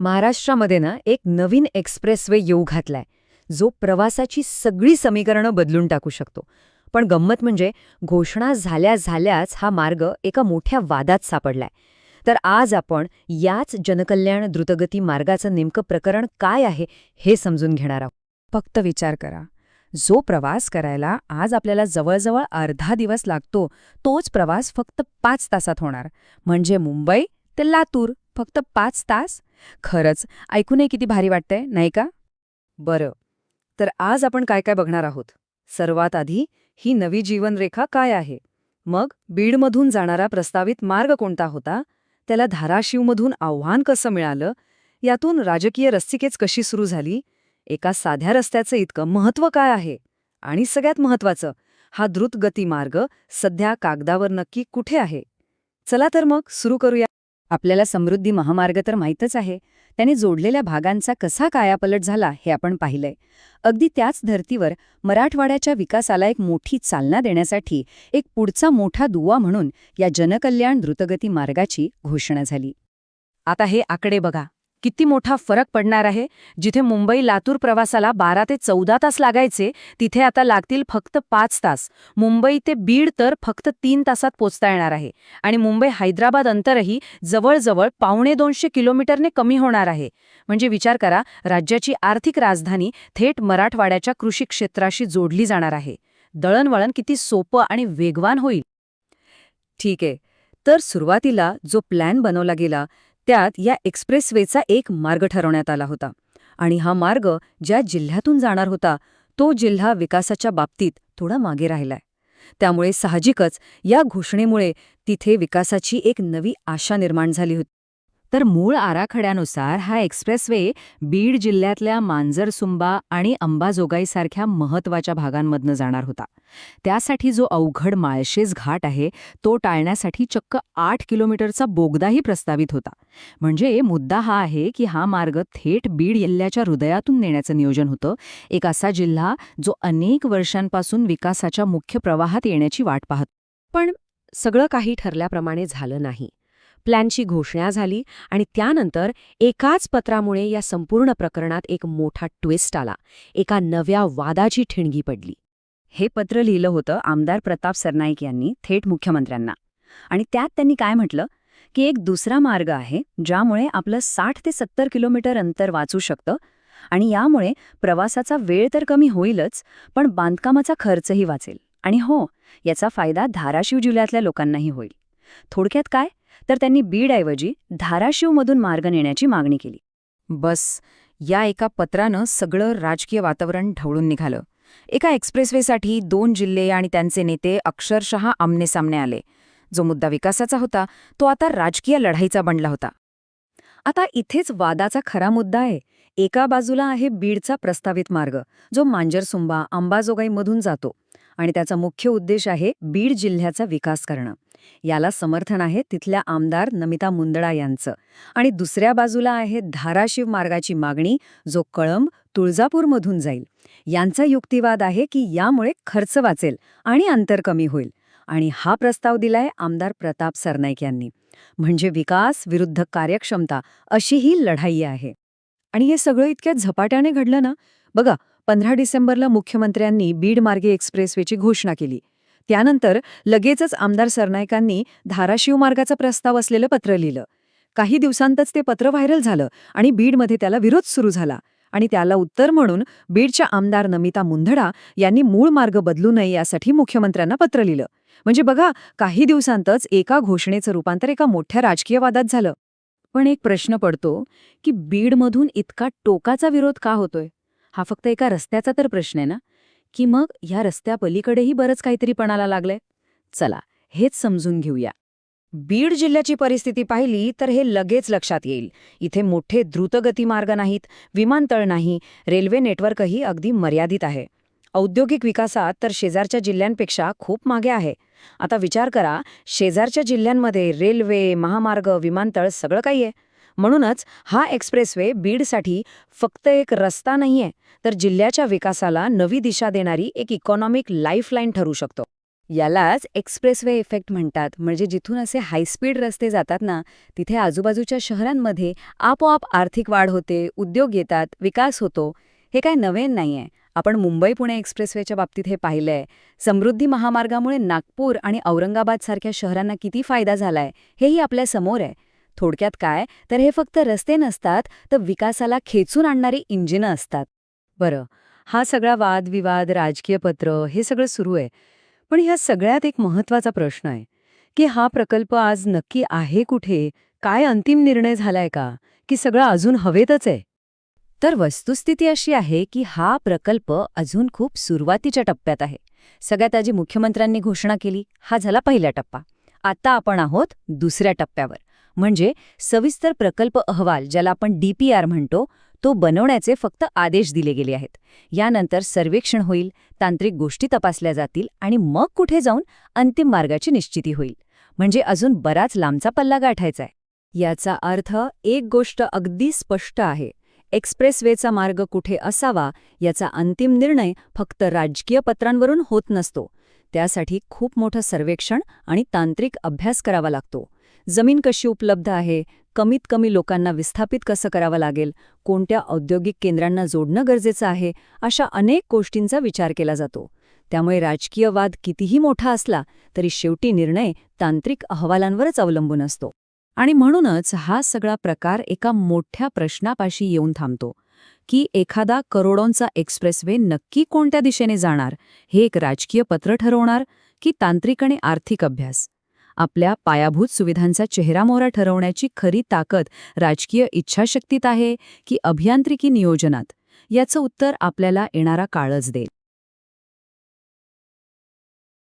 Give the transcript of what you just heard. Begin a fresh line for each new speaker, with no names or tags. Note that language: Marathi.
महाराष्ट्रामध्ये ना एक नवीन एक्सप्रेसवे येऊ घातलाय. जो प्रवासाची सगळी समीकरणं बदलून टाकू शकतो. पण गंमत म्हणजे घोषणा झाल्या झाल्याच हा मार्ग एका मोठ्या वादात सापडलाय. तर आज आपण याच जनकल्याण द्रुतगती मार्गाचं नेमकं प्रकरण काय आहे हे समजून घेणार आहोत.
फक्त विचार करा. जो प्रवास करायला आज आपल्याला जवळजवळ अर्धा दिवस लागतो तोच प्रवास फक्त पाच तासात होणार. म्हणजे मुंबई ते लातूर. फक्त पाच तास? खरंच ऐकूनही किती भारी वाटतंय नाही का?
बरं तर आज आपण काय काय बघणार आहोत? सर्वात आधी ही नवी जीवनरेखा काय आहे? मग बीडमधून जाणारा प्रस्तावित मार्ग कोणता होता? त्याला धाराशिवमधून आव्हान कसं मिळालं? यातून राजकीय रस्तिकेच कशी सुरू झाली? एका साध्या रस्त्याचं इतकं महत्त्व काय आहे? आणि सगळ्यात महत्त्वाचं हा द्रुतगती मार्ग सध्या कागदावर नक्की कुठे आहे? चला तर मग सुरू करूया.
आपल्याला समृद्धी महामार्ग तर माहीतच आहे. त्याने जोडलेल्या भागांचा कसा कायापलट झाला हे आपण पाहिलंय. अगदी त्याच धर्तीवर मराठवाड्याच्या विकासाला एक मोठी चालना देण्यासाठी एक पुढचा मोठा दुवा म्हणून या जनकल्याण द्रुतगती मार्गाची घोषणा झाली.
आता हे आकडे बघा. किती मोठा फरक पडणार आहे? जिथे मुंबई लातूर प्रवासाला बारा ते चौदा तास लागायचे तिथे आता लागतील फक्त पाच तास. मुंबई ते बीड तर फक्त तीन तासात पोचता येणार आहे. आणि मुंबई हैदराबाद अंतरही जवळजवळ पावणे दोनशे किलोमीटरने कमी होणार आहे. म्हणजे विचार करा राज्याची आर्थिक राजधानी थेट मराठवाड्याच्या कृषी क्षेत्राशी जोडली जाणार आहे. दळणवळण किती सोपं आणि वेगवान होईल. ठीक आहे. तर सुरुवातीला जो प्लॅन बनवला गेला त्यात या एक्सप्रेसवेचा एक मार्ग ठरवण्यात आला होता. आणि हा मार्ग ज्या जिल्ह्यातून जाणार होता तो जिल्हा विकासाच्या बाबतीत थोडा मागे राहिलाय. त्यामुळे साहजिकच या घोषणेमुळे तिथे विकासाची एक नवी आशा निर्माण झाली होती.
तर मूळ आराखड्यानुसार हा एक्सप्रेसवे बीड जिल्ह्यातल्या मांजरसुंबा आणि अंबाजोगाईसारख्या महत्त्वाच्या भागांमधनं जाणार होता. त्यासाठी जो अवघड माळशेज घाट आहे तो टाळण्यासाठी चक्क आठ किलोमीटरचा बोगदाही प्रस्तावित होता. म्हणजे मुद्दा हा आहे की हा मार्ग थेट बीड जिल्ह्याच्या हृदयातून नेण्याचं नियोजन होतं. एक असा जिल्हा जो अनेक वर्षांपासून विकासाच्या मुख्य प्रवाहात येण्याची वाट पाहत
पण सगळं काही ठरल्याप्रमाणे झालं नाही. प्लॅनची घोषणा झाली आणि त्यानंतर एकाच पत्रामुळे या संपूर्ण प्रकरणात एक मोठा ट्विस्ट आला. एका नव्या वादाची ठिणगी पडली.
हे पत्र लिहिलं होतं आमदार प्रताप सरनाईक यांनी थेट मुख्यमंत्र्यांना. आणि त्यात त्यांनी काय म्हटलं? की एक दुसरा मार्ग आहे ज्यामुळे आपलं साठ ते सत्तर किलोमीटर अंतर वाचू शकतं आणि यामुळे प्रवासाचा वेळ तर कमी होईलच पण बांधकामाचा खर्चही वाचेल. आणि हो याचा फायदा धाराशिव जिल्ह्यातल्या लोकांनाही होईल. थोडक्यात काय? तर त्यांनी बीडऐवजी धाराशिवमधून मार्ग नेण्याची मागणी केली. बस या एका पत्रानं सगळं राजकीय वातावरण ढवळून निघालं. एका एक्सप्रेसवेसाठी दोन जिल्हे आणि त्यांचे नेते अक्षरशः आमनेसामने आले. जो मुद्दा विकासाचा होता तो आता राजकीय लढाईचा बनला होता.
आता इथेच वादाचा खरा मुद्दा आहे. एका बाजूला आहे बीडचा प्रस्तावित मार्ग जो मांजरसुंबा अंबाजोगाईमधून जातो. आणि त्याचा मुख्य उद्देश आहे बीड जिल्ह्याचा विकास करणं. याला समर्थन आहे तिथल्या आमदार नमिता मुंदडा यांचं. आणि दुसऱ्या बाजूला आहे धाराशिव मार्गाची मागणी जो कळंब तुळजापूरमधून जाईल. यांचा युक्तिवाद आहे की यामुळे खर्च वाचेल आणि अंतर कमी होईल. आणि हा प्रस्ताव दिलाय आमदार प्रताप सरनाईक यांनी. म्हणजे विकास विरुद्ध कार्यक्षमता अशी ही लढाई आहे. आणि हे सगळं इतक्या झपाट्याने घडलं ना? बघा पंधरा डिसेंबरला मुख्यमंत्र्यांनी बीड मार्गे एक्सप्रेसवेची घोषणा केली. त्यानंतर लगेचच आमदार सरनाईकांनी धाराशिव मार्गाचा प्रस्ताव असलेलं पत्र लिहिलं. काही दिवसांतच ते पत्र व्हायरल झालं आणि बीडमध्ये त्याला विरोध सुरू झाला आणि त्याला उत्तर म्हणून बीडच्या आमदार नमिता मुंधडा यांनी मूळ मार्ग बदलू नये यासाठी मुख्यमंत्र्यांना पत्र लिहिलं. म्हणजे बघा काही दिवसांतच एका घोषणेचं रूपांतर एका मोठ्या राजकीय वादात झालं. पण एक प्रश्न पडतो की बीडमधून इतका टोकाचा विरोध का होतोय? हा फक्त एका रस्त्याचा तर प्रश्न आहे ना? की मग ह्या रस्त्यापलीकडेही बरंच काहीतरी पणाला लागलंय? चला हेच समजून घेऊया. बीड जिल्ह्याची परिस्थिती पाहिली तर हे लगेच लक्षात येईल. इथे मोठे द्रुतगती मार्ग नाहीत विमानतळ नाही रेल्वे नेटवर्कही अगदी मर्यादित आहे. औद्योगिक विकासात तर शेजारच्या जिल्ह्यांपेक्षा खूप मागे आहे. आता विचार करा शेजारच्या जिल्ह्यांमध्ये रेल्वे महामार्ग विमानतळ सगळं काही आहे? म्हणूनच हा एक्सप्रेसवे बीडसाठी फक्त एक रस्ता नाहीये तर जिल्ह्याच्या विकासाला नवी दिशा देणारी एक इकॉनॉमिक लाईफलाईन ठरू शकतो.
यालाच एक्सप्रेसवे इफेक्ट म्हणतात. म्हणजे जिथून असे हायस्पीड रस्ते जातात ना तिथे आजूबाजूच्या शहरांमध्ये आपोआप आर्थिक वाढ होते उद्योग येतात विकास होतो हे काय नवीन नाहीये. आपण मुंबई पुणे एक्सप्रेसवेच्या बाबतीत हे पाहिलंय. समृद्धी महामार्गामुळे नागपूर आणि औरंगाबाद सारख्या शहरांना किती फायदा झालाय हेही आपल्यासमोर आहे. थोडक्यात काय? तर हे फक्त रस्ते नसतात तर विकासाला खेचून आणणारी इंजिनं असतात. बरं हा सगळा वादविवाद राजकीय पत्र हे सगळं सुरू आहे. पण ह्या सगळ्यात एक महत्त्वाचा प्रश्न आहे की हा प्रकल्प आज नक्की आहे कुठे? काय अंतिम निर्णय झालाय का? की सगळं अजून हवेतच आहे?
तर वस्तुस्थिती अशी आहे की हा प्रकल्प अजून खूप सुरुवातीच्या टप्प्यात आहे. सगळ्यात आधी मुख्यमंत्र्यांनी घोषणा केली हा झाला पहिला टप्पा. आता आपण आहोत दुसऱ्या टप्प्यावर. म्हणजे सविस्तर प्रकल्प अहवाल ज्याला आपण डीपीआर म्हणतो तो बनवण्याचे फक्त आदेश दिले गेले आहेत. यानंतर सर्वेक्षण होईल तांत्रिक गोष्टी तपासल्या जातील आणि मग कुठे जाऊन अंतिम मार्गाची निश्चिती होईल. म्हणजे अजून बराच लांबचा पल्ला गाठायचा आहे. याचा अर्थ एक गोष्ट अगदी स्पष्ट आहे. एक्सप्रेसवेचा मार्ग कुठे असावा याचा अंतिम निर्णय फक्त राजकीय पत्रांवरून होत नसतो. त्यासाठी खूप मोठं सर्वेक्षण आणि तांत्रिक अभ्यास करावा लागतो. जमीन कशी उपलब्ध आहे कमीत कमी लोकांना विस्थापित कसं करावं लागेल कोणत्या औद्योगिक केंद्रांना जोडणं गरजेचं आहे अशा अनेक गोष्टींचा विचार केला जातो. त्यामुळे राजकीय वाद कितीही मोठा असला तरी शेवटी निर्णय तांत्रिक अहवालांवरच अवलंबून असतो. आणि म्हणूनच हा सगळा प्रकार एका मोठ्या प्रश्नापाशी येऊन थांबतो की एखादा करोडोंचा एक्सप्रेसवे नक्की कोणत्या दिशेने जाणार हे एक राजकीय पत्र ठरवणार की तांत्रिक आणि आर्थिक अभ्यास? आपल्या पायाभूत सुविधांचा चेहरामोहरा ठरवण्याची खरी ताकद राजकीय इच्छाशक्तीत आहे की अभियांत्रिकी नियोजनात? याचं उत्तर आपल्याला येणारा काळच देईल.